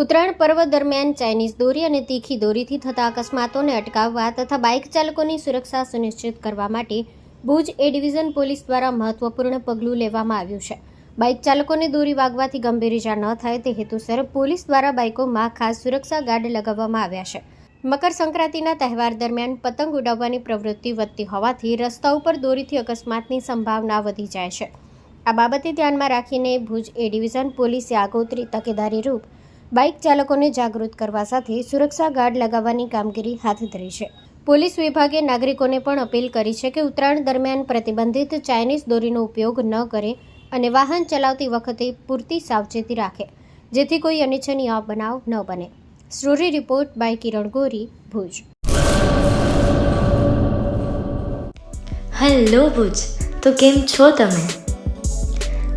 ઉત્તરાયણ પર્વ દરમિયાન ચાઇનીઝ દોરી અને તીખી દોરીથી થતા અકસ્માતોને અટકાવવા તથા બાઇક ચાલકોની સુરક્ષા સુનિશ્ચિત કરવા માટે ભુજ એ ડિવિઝન પોલીસ દ્વારા મહત્વપૂર્ણ પગલું લેવામાં આવ્યું છે. બાઇક ચાલકોને દોરી વાગવાથી ગંભીર ઇજા ન થાય તે હેતુસર પોલીસ દ્વારા બાઇકોમાં ખાસ સુરક્ષા ગાર્ડ લગાવવામાં આવ્યા છે. મકર સંક્રાંતિના તહેવાર દરમિયાન પતંગ ઉડાવવાની પ્રવૃત્તિ વધતી હોવાથી રસ્તા ઉપર દોરીથી અકસ્માતની સંભાવના વધી જાય છે. આ બાબતે ધ્યાનમાં રાખીને ભુજ એ ડિવિઝન પોલીસે આગોતરી તકેદારી રૂપ બાઇક ચાલકોને જાગૃત કરવા સાથે સુરક્ષા ગાર્ડ લગાવવાની કામગીરી હાથ ધરી છે. પોલીસ વિભાગે નાગરિકોને પણ અપીલ કરી છે કે ઉત્તરાયણ દરમિયાન પ્રતિબંધિત ચાઇનીઝ દોરીનો ઉપયોગ ન કરે અને વાહન ચલાવતી વખતે પૂરતી સાવચેતી રાખે, જેથી કોઈ અનિચ્છનીય બનાવ ન બને. Story report by Kiran Gori, Bhuj. Hello Bhuj, તો કેમ છો તમે?